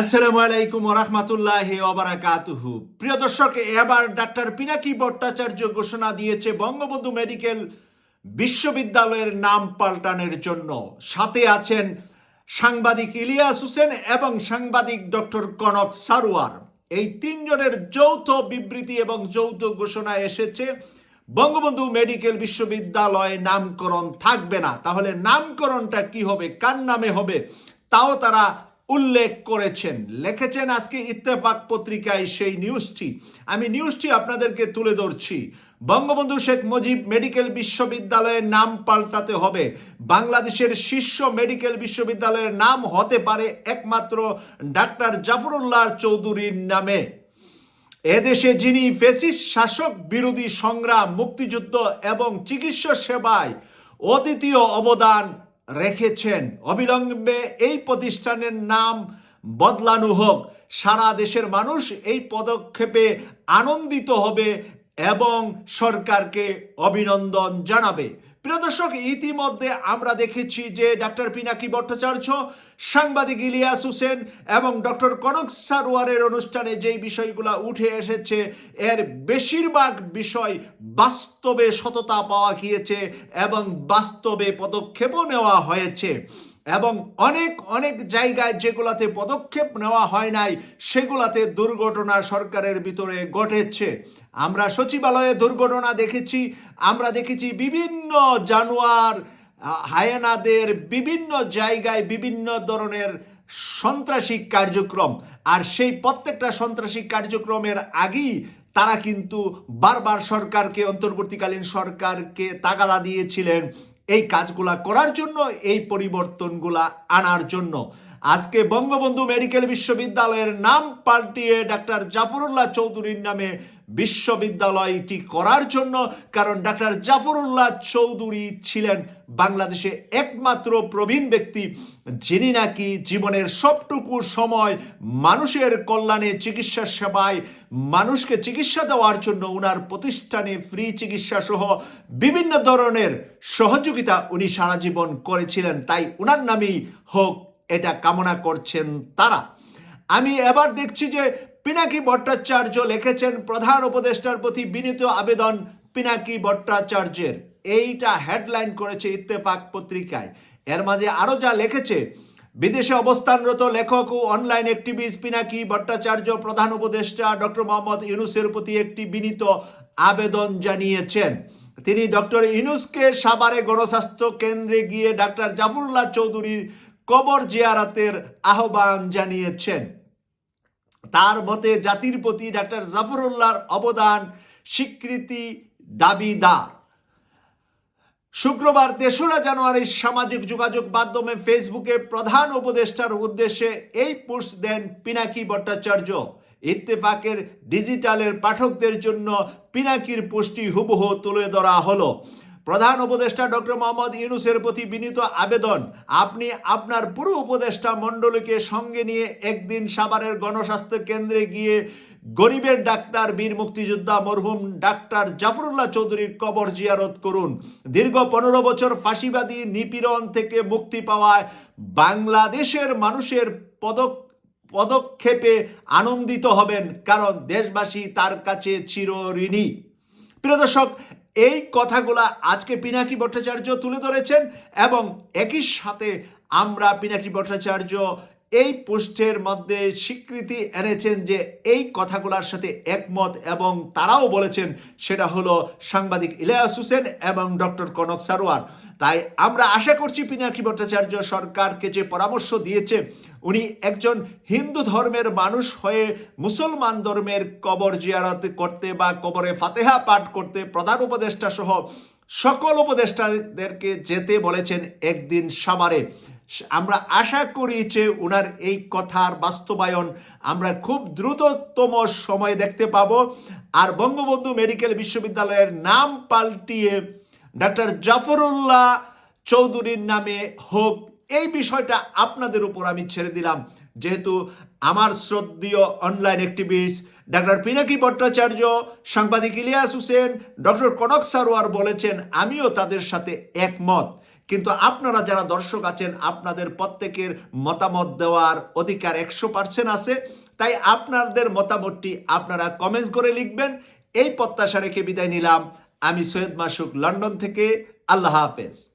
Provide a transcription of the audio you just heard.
আসসালামু আলাইকুম রহমতুল্লাহ ওবরাকাতুহু প্রিয় দর্শক, এবার ডাক্তার পিনাকি ভট্টাচার্য ঘোষণা দিয়েছে বঙ্গবন্ধু মেডিকেল বিশ্ববিদ্যালয়ের নাম পাল্টানোর জন্য। সাথে আছেন সাংবাদিক ইলিয়াস হোসেন এবং সাংবাদিক ডক্টর কনক সারোয়ার। এই তিনজনের যৌথ বিবৃতি এবং যৌথ ঘোষণা এসেছে, বঙ্গবন্ধু মেডিকেল বিশ্ববিদ্যালয় নামকরণ থাকবে না। তাহলে নামকরণটা কি হবে, কার নামে হবে, তাও তারা উল্লেখ করেছেন, লিখেছেন আজকে ইত্তেফাক পত্রিকায় সেই নিউজটি আমি নিউজটি আপনাদেরকে তুলে ধরছি। বঙ্গবন্ধু শেখ মুজিব মেডিকেল বিশ্ববিদ্যালয়ের নাম পাল্টাতে হবে। বাংলাদেশের শীর্ষ মেডিকেল বিশ্ববিদ্যালয়ের নাম হতে পারে একমাত্র ডাক্তার জাফরুল্লাহ চৌধুরীর নামে। এদেশে যিনি ফেসিস শাসক বিরোধী সংগ্রাম, মুক্তিযুদ্ধ এবং চিকিৎসা সেবায় অদ্বিতীয় অবদান রেখেছেন। অবিলম্বে এই প্রতিষ্ঠানের নাম বদলানো হোক। সারা দেশের মানুষ এই পদক্ষেপে আনন্দিত হবে এবং সরকারকে অভিনন্দন জানাবে। প্রিয় দর্শক, ইতিমধ্যে আমরা দেখেছি যে ডাক্তার পিনাকি ভট্টাচার্য, সাংবাদিক ইলিয়াস হোসেন এবং ডক্টর কনক সারোয়ারের অনুষ্ঠানে যেই বিষয়গুলো উঠে এসেছে, এর বেশিরভাগ বিষয় বাস্তবে সততা পাওয়া গিয়েছে এবং বাস্তবে পদক্ষেপও নেওয়া হয়েছে। এবং অনেক অনেক জায়গায় যেগুলাতে পদক্ষেপ নেওয়া হয় নাই, সেগুলাতে দুর্ঘটনা সরকারের ভিতরে ঘটেছে। আমরা সচিবালয়ে দুর্ঘটনা দেখেছি, আমরা দেখেছি বিভিন্ন জানোয়ার হায়ানাদের বিভিন্ন জায়গায় বিভিন্ন ধরনের সন্ত্রাসী কার্যক্রম। আর সেই প্রত্যেকটা সন্ত্রাসী কার্যক্রমের আগেই তারা কিন্তু বারবার সরকারকে, অন্তর্বর্তীকালীন সরকারকে তাগাদা দিয়েছিলেন। এই কাজগুলা করার জন্য এই পরিবর্তনগুলা আনার জন্য। আজকে বঙ্গবন্ধু মেডিকেল বিশ্ববিদ্যালয়ের নাম পাল্টিয়ে ডাক্তার জাফরুল্লাহ চৌধুরীর নামে বিশ্ববিদ্যালয়টি করার জন্য, কারণ ডাক্তার জাফরুল্লাহ চৌধুরী ছিলেন বাংলাদেশে একমাত্র প্রবীণ ব্যক্তি, যিনি নাকি জীবনের সবটুকু সময় মানুষের কল্যাণে চিকিৎসা সেবায় মানুষকে চিকিৎসা দেওয়ার জন্য ওনার প্রতিষ্ঠানে ফ্রি চিকিৎসা সহ বিভিন্ন ধরনের সহযোগিতা উনি সারা জীবন করেছিলেন। তাই ওনার নামেই হোক এটা কামনা করছেন তারা। আমি এবার দেখছি যে পিনাকি ভট্টাচার্য লিখেছেন প্রধান উপদেষ্টার প্রতি বিনীত আবেদন পিনাকি ভট্টাচার্যের। এইটা হেডলাইন করেছে ইত্তেফাক পত্রিকায়। এর মাঝে আরও যা লিখেছে, বিদেশে অবস্থানরত লেখক ও অনলাইন অ্যাক্টিভিস্ট পিনাকি ভট্টাচার্য প্রধান উপদেষ্টা ডক্টর মোহাম্মদ ইউনুসের প্রতি একটি বিনীত আবেদন জানিয়েছেন। তিনি ডক্টর ইনুসকে সাভারে গণস্বাস্থ্য কেন্দ্রে গিয়ে ডাক্তার জাফরুল্লাহ চৌধুরীর কবর জিয়ারাতের আহ্বান জানিয়েছেন। তার মতে জাতির প্রতি ডাক্তার জাফরুল্লাহর অবদান স্বীকৃতি দাবিদার। শুক্রবার তেসরা জানুয়ারি সামাজিক যোগাযোগ মাধ্যমে ফেসবুকে প্রধান উপদেষ্টার উদ্দেশ্যে এই পোস্ট দেন পিনাকি ভট্টাচার্য। ইত্তেফাকের ডিজিটালের পাঠকদের জন্য পিনাকির পোস্টটি হুবহু তুলে ধরা হলো। প্রধান উপদেষ্টা ডক্টর মোহাম্মদ ইউনুসের প্রতি বিনীত আবেদন, আপনি আপনার পুরো উপদেষ্টা মণ্ডলীকে সঙ্গে নিয়ে একদিন সাভারের গণস্বাস্থ্য কেন্দ্রে গিয়ে গরিবের ডাক্তার, বীর মুক্তিযোদ্ধা মরহুম ডাক্তার জাফরুল্লাহ চৌধুরীর কবর জিয়ারত করুন। দীর্ঘ পনেরো বছর ফাঁসিবাদী নিপীড়ন থেকে মুক্তি পাওয়ায় বাংলাদেশের মানুষের পদক, পদক্ষেপে আনন্দিত হবেন, কারণ দেশবাসী তার কাছে চিরঋণী প্রিয় দর্শক এই কথাগুলা আজকে পিনাকি ভট্টাচার্য তুলে ধরেছেন এবং একই সাথে আমরা পিনাকি ভট্টাচার্য এই পোস্টের মধ্যে স্বীকৃতি এনেছেন যে এই কথাগুলোর সাথে একমত এবং তারাও বলেছেন সেটা হলো সাংবাদিক ইলিয়াস হোসেন এবং ডক্টর কনক সারোয়ার। তাই আমরা আশা করছি পিনাকি ভট্টাচার্য সরকারকে যে পরামর্শ দিয়েছে, উনি একজন হিন্দু ধর্মের মানুষ হয়ে মুসলমান ধর্মের কবর জিয়ারত করতে বা কবরে ফাতেহা পাঠ করতে প্রধান উপদেষ্টা সহ সকল উপদেষ্টাদেরকে যেতে বলেছেন একদিন সাভারে। আমরা আশা করি যে ওনার এই কথার বাস্তবায়ন আমরা খুব দ্রুততম সময় দেখতে পাব। আর বঙ্গবন্ধু মেডিকেল বিশ্ববিদ্যালয়ের নাম পাল্টিয়ে ডাক্তার জাফরুল্লাহ চৌধুরীর নামে হোক, এই বিষয়টা আপনাদের উপর আমি ছেড়ে দিলাম। যেহেতু আমার শ্রদ্ধীয় online activist doctor Pinaki Bhattacharya, সাংবাদিক ইলিয়াস হোসেন, ডক্টর কনক সারোয়ার বলেছেন, আমিও তাদের সাথে একমত। কিন্তু আপনারা যারা দর্শক আছেন, আপনাদের প্রত্যেকের মতামত দেওয়ার অধিকার একশো পার্সেন্ট আছে। তাই আপনাদের মতামতটি আপনারা কমেন্টস করে লিখবেন। এই প্রত্যাশা রেখে বিদায় নিলাম। আমি সৈয়দ মাসুক, লন্ডন থেকে। আল্লাহ হাফেজ।